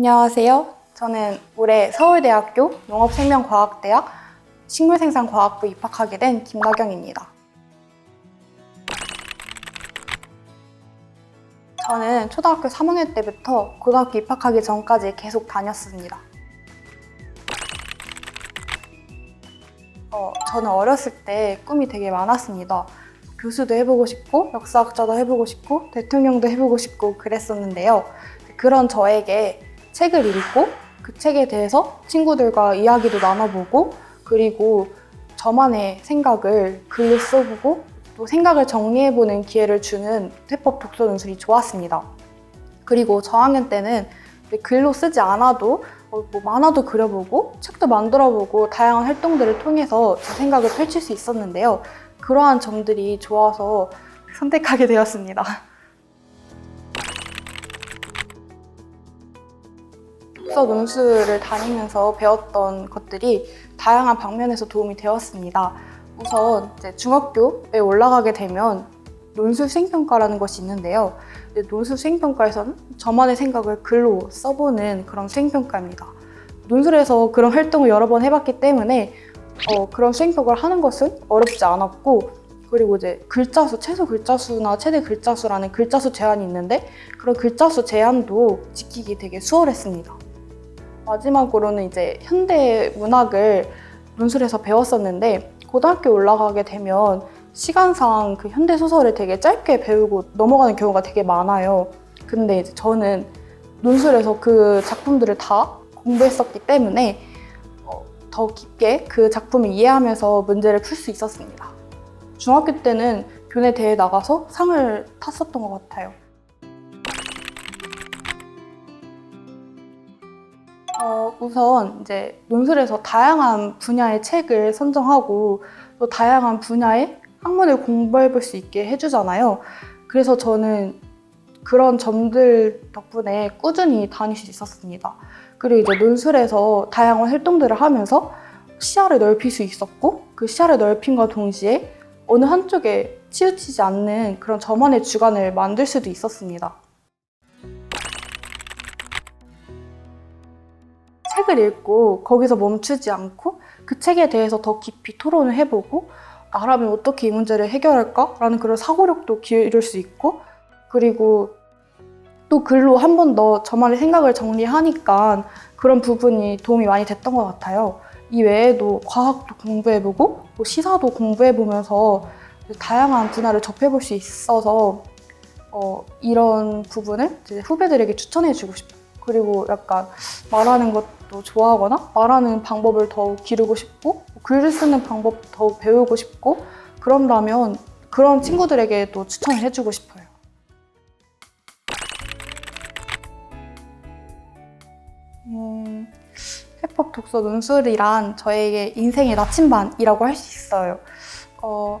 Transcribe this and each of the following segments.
안녕하세요. 저는 올해 서울대학교 농업생명과학대학 식물생산과학부 입학하게 된 김나경입니다. 저는 초등학교 3학년 때부터 고등학교 입학하기 전까지 계속 다녔습니다. 어, 저는 어렸을 때 꿈이 되게 많았습니다. 교수도 해보고 싶고, 역사학자도 해보고 싶고, 대통령도 해보고 싶고 그랬었는데요. 그런 저에게 책을 읽고 그 책에 대해서 친구들과 이야기도 나눠보고 그리고 저만의 생각을 글로 써보고 또 생각을 정리해보는 기회를 주는 해법 독서 논술이 좋았습니다. 그리고 저학년 때는 글로 쓰지 않아도 어, 뭐 만화도 그려보고 책도 만들어보고 다양한 활동들을 통해서 제 생각을 펼칠 수 있었는데요. 그러한 점들이 좋아서 선택하게 되었습니다. 독서 논술을 다니면서 배웠던 것들이 다양한 방면에서 도움이 되었습니다. 우선 중학교에 올라가게 되면 논술 수행평가라는 것이 있는데요. 근데 논술 수행평가에서는 저만의 생각을 글로 써보는 그런 수행평가입니다. 논술에서 그런 활동을 여러 번 해봤기 때문에 어, 그런 수행평가를 하는 것은 어렵지 않았고 그리고 이제 글자수, 최소 글자수나 최대 글자수라는 글자수 제한이 있는데 그런 글자수 제한도 지키기 되게 수월했습니다. 마지막으로는 이제 현대 문학을 논술에서 배웠었는데 고등학교 올라가게 되면 시간상 그 현대 소설을 되게 짧게 배우고 넘어가는 경우가 되게 많아요. 근데 이제 저는 논술에서 그 작품들을 다 공부했었기 때문에 어, 더 깊게 그 작품을 이해하면서 문제를 풀 수 있었습니다. 중학교 때는 교내 대회 나가서 상을 탔었던 것 같아요. 어, 우선 이제 논술에서 다양한 분야의 책을 선정하고 또 다양한 분야의 학문을 공부해 볼 수 있게 해주잖아요. 그래서 저는 그런 점들 덕분에 꾸준히 다닐 수 있었습니다. 그리고 이제 논술에서 다양한 활동들을 하면서 시야를 넓힐 수 있었고 그 시야를 넓힘과 동시에 어느 한쪽에 치우치지 않는 그런 저만의 주관을 만들 수도 있었습니다. 책을 읽고 거기서 멈추지 않고 그 책에 대해서 더 깊이 토론을 해보고 나라면 어떻게 이 문제를 해결할까라는 그런 사고력도 기를 수 있고 그리고 또 글로 한 번 더 저만의 생각을 정리하니까 그런 부분이 도움이 많이 됐던 것 같아요. 이 외에도 과학도 공부해보고 또 시사도 공부해보면서 다양한 분야를 접해볼 수 있어서 어, 이런 부분을 후배들에게 추천해주고 싶어요. 그리고 약간 말하는 것 도 좋아하거나 말하는 방법을 더욱 기르고 싶고 글을 쓰는 방법 더욱 배우고 싶고 그런다면 그런 친구들에게도 추천을 해주고 싶어요. 음, 해법 독서 논술이란 저에게 인생의 나침반이라고 할 수 있어요. 어,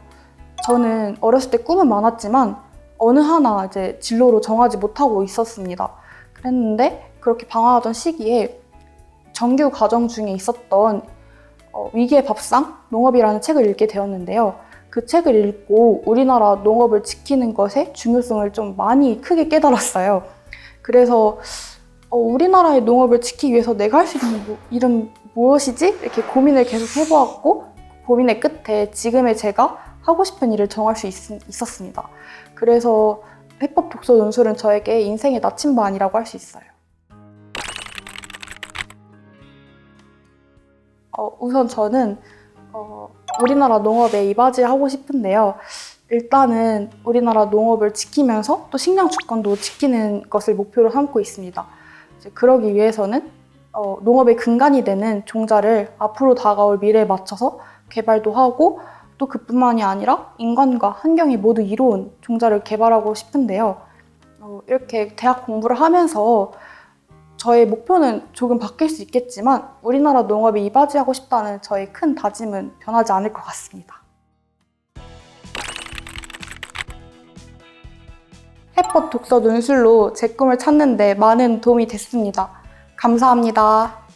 저는 어렸을 때 꿈은 많았지만 어느 하나 이제 진로로 정하지 못하고 있었습니다. 그랬는데 그렇게 방황하던 시기에 정규 과정 중에 있었던 어, 위기의 밥상 농업이라는 책을 읽게 되었는데요. 그 책을 읽고 우리나라 농업을 지키는 것의 중요성을 좀 많이 크게 깨달았어요. 그래서 어, 우리나라의 농업을 지키기 위해서 내가 할 수 있는 뭐, 일은 무엇이지? 이렇게 고민을 계속 해보았고 고민의 끝에 지금의 제가 하고 싶은 일을 정할 수 있, 있었습니다. 그래서 해법 독서 논술은 저에게 인생의 나침반이라고 할 수 있어요. 어, 우선 저는 어, 우리나라 농업에 이바지하고 싶은데요. 일단은 우리나라 농업을 지키면서 또 식량 주권도 지키는 것을 목표로 삼고 있습니다. 그러기 위해서는 어, 농업의 근간이 되는 종자를 앞으로 다가올 미래에 맞춰서 개발도 하고 또 그뿐만이 아니라 인간과 환경이 모두 이로운 종자를 개발하고 싶은데요. 어, 이렇게 대학 공부를 하면서 저의 목표는 조금 바뀔 수 있겠지만 우리나라 농업에 이바지하고 싶다는 저의 큰 다짐은 변하지 않을 것 같습니다. 해법 독서 논술로 제 꿈을 찾는데 많은 도움이 됐습니다. 감사합니다.